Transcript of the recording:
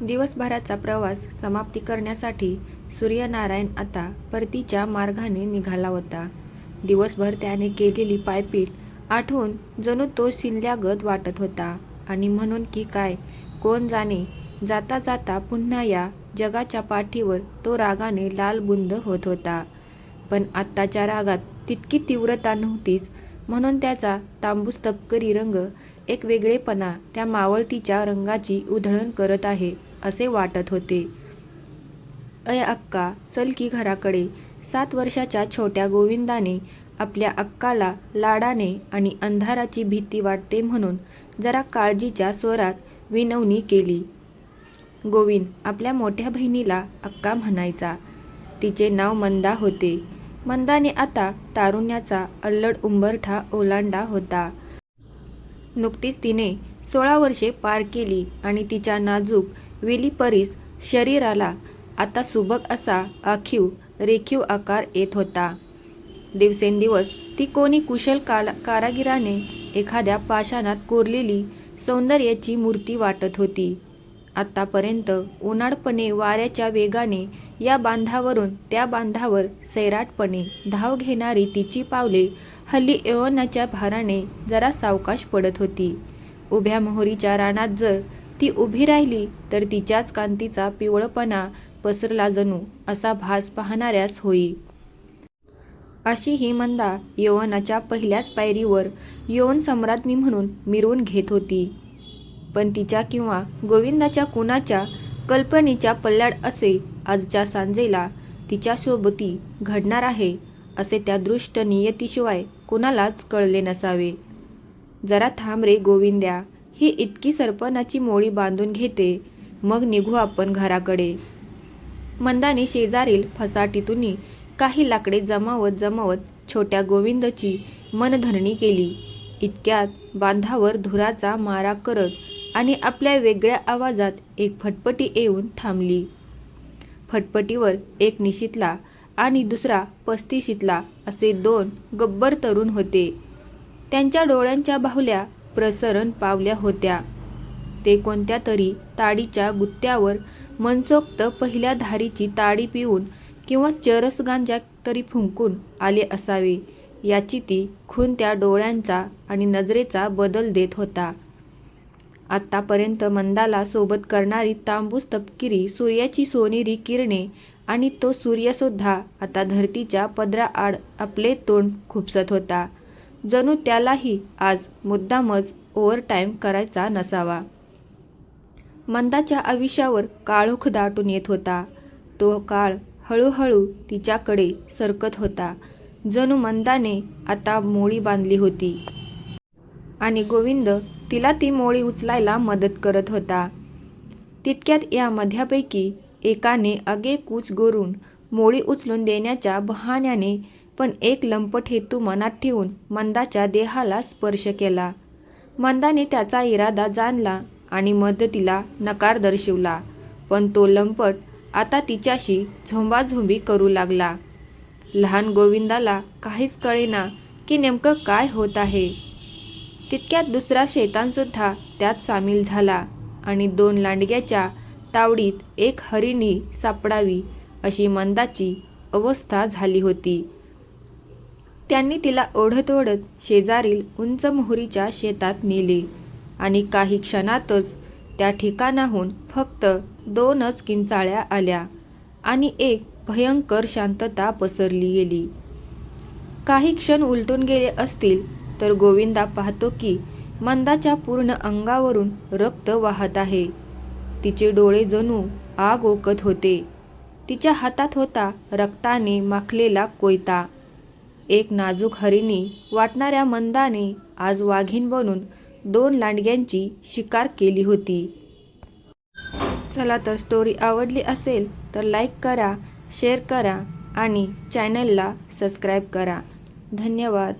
दिवसभराचा प्रवास समाप्ती करण्यासाठी सूर्यनारायण आता परतीच्या मार्गाने निघाला होता. दिवसभर त्याने केलेली पायपीट आठवून जणू तो शिनल्यागत वाटत होता आणि म्हणून की काय कोण जाणे जाता जाता पुन्हा या जगाच्या पाठीवर तो रागाने लालबुंद होत होता. पण आत्ताच्या रागात तितकी तीव्रता नव्हतीच म्हणून त्याचा तांबूस तपकरी रंग एक वेगळेपणा त्या मावळतीच्या रंगाची उधळण करत आहे असे वाटत होते. अय अक्का चल की घराकडे सात वर्षाच्या छोट्या गोविंदाने आपल्या अक्काला लाडाने आणि अंधाराची भीती वाटते म्हणून जरा काळजीच्या स्वरात विनवणी केली. गोविंद आपल्या मोठ्या बहिणीला अक्का म्हणायचा. तिचे नाव मंदा होते. मंदाने आता तारुण्याचा अल्लड उंबरठा ओलांडा होता. नुकतीच तिने सोळा वर्षे पार केली आणि तिच्या नाजूक विलीपरीस शरीराला आता सुबक असा आखीव रेखीव आकार येत होता. दिवसेंदिवस ती कोणी कुशल कारागीराने एखाद्या पाषाणात कोरलेली सौंदर्याची मूर्ती वाटत होती. आत्तापर्यंत उन्हाळपणे वाऱ्याच्या वेगाने या बांधावरून त्या बांधावर सैराटपणे धाव घेणारी तिची पावले हल्ली एवनाच्या भाराने जरा सावकाश पडत होती. उभ्या मोहरीच्या रानात जर ती उभी राहिली तर तिच्याच कांतीचा पिवळपणा पसरला जणू असा भास पाहणाऱ्यास होई. अशी ही मंदा यवनाच्या पहिल्याच पायरीवर यौवनसम्राज्ञी म्हणून मिरवून घेत होती. पण तिच्या किंवा गोविंदाच्या कुणाच्या कल्पनेच्या पल्ल्याड असे आजच्या सांजेला तिच्या सोबती घडणार आहे असे त्या दृष्ट नियतीशिवाय कुणालाच कळले नसावे. जरा थांब रे गोविंद्या ही इतकी सरपणाची मोळी बांधून घेते मग निघू आपण घराकडे. मंदाने शेजारील फसाटीतून काही लाकडे जमावत जमावत छोट्या गोविंदची मनधरणी केली. इतक्यात बांधावर धुराचा मारा करत आणि आपल्या वेगळ्या आवाजात एक फटपटी येऊन थांबली. फटपटीवर एक निशीतला आणि दुसरा पस्तिशीतला असे दोन गब्बर तरुण होते. त्यांच्या डोळ्यांच्या बाहुल्या प्रसरण पावल्या होत्या. ते कोणत्या तरी ताडीच्या गुत्त्यावर मनसोक्त पहिल्या धारीची ताडी पिऊन किंवा चरस गांजा तरी फुंकून आले असावे याची ती खून त्या डोळ्यांचा आणि नजरेचा बदल देत होता. आत्तापर्यंत मंदाला सोबत करणारी तांबूस तपकिरी सूर्याची सोनेरी किरणे आणि तो सूर्यसुद्धा आता धरतीच्या पदराआड आपले तोंड खुपसत होता जणू त्यालाही आज मुद्दामच ओव्हरटाईम करायचा नसावा. मंदाच्या आयुष्यावर काळोख दाटून येत होता. तो काळ हळूहळू तिच्याकडे सरकत होता. जणू मंदाने आता मोळी बांधली होती. आणि गोविंद तिला ती मोळी उचलायला मदत करत होता. तितक्यात या मध्यापैकी एकाने आगेकूच गोरून मोळी उचलून देण्याच्या बहाण्याने पण एक लंपट हेतू मनात ठेवून मंदाच्या देहाला स्पर्श केला. मंदाने त्याचा इरादा जाणला आणि मदतीला नकार दर्शवला पण तो लंपट आता तिच्याशी झोंबाझोंबी करू लागला. लहान गोविंदाला काहीच कळेना की नेमकं काय होत आहे. तितक्यात दुसरा शैतानसुद्धा त्यात सामील झाला आणि दोन लांडग्याच्या तावडीत एक हरिणी सापडावी अशी मंदाची अवस्था झाली होती. त्यांनी तिला ओढत ओढत शेजारील उंच मोहरीच्या शेतात नेले आणि काही क्षणातच त्या ठिकाणाहून फक्त दोनच किंचाळ्या आल्या आणि एक भयंकर शांतता पसरली गेली. काही क्षण उलटून गेले असतील तर गोविंदा पाहतो की मंदाच्या पूर्ण अंगावरून रक्त वाहत आहे. तिचे डोळे जणू आग ओकत होते. तिच्या हातात होता रक्ताने माखलेला कोयता. एक नाजूक हरिणी वाटणाऱ्या मंदाने आज वाघीण बनून दोन लांडग्यांची शिकार केली होती. चला तर स्टोरी आवडली असेल तर लाईक करा शेअर करा आणि चॅनलला सबस्क्राईब करा. धन्यवाद.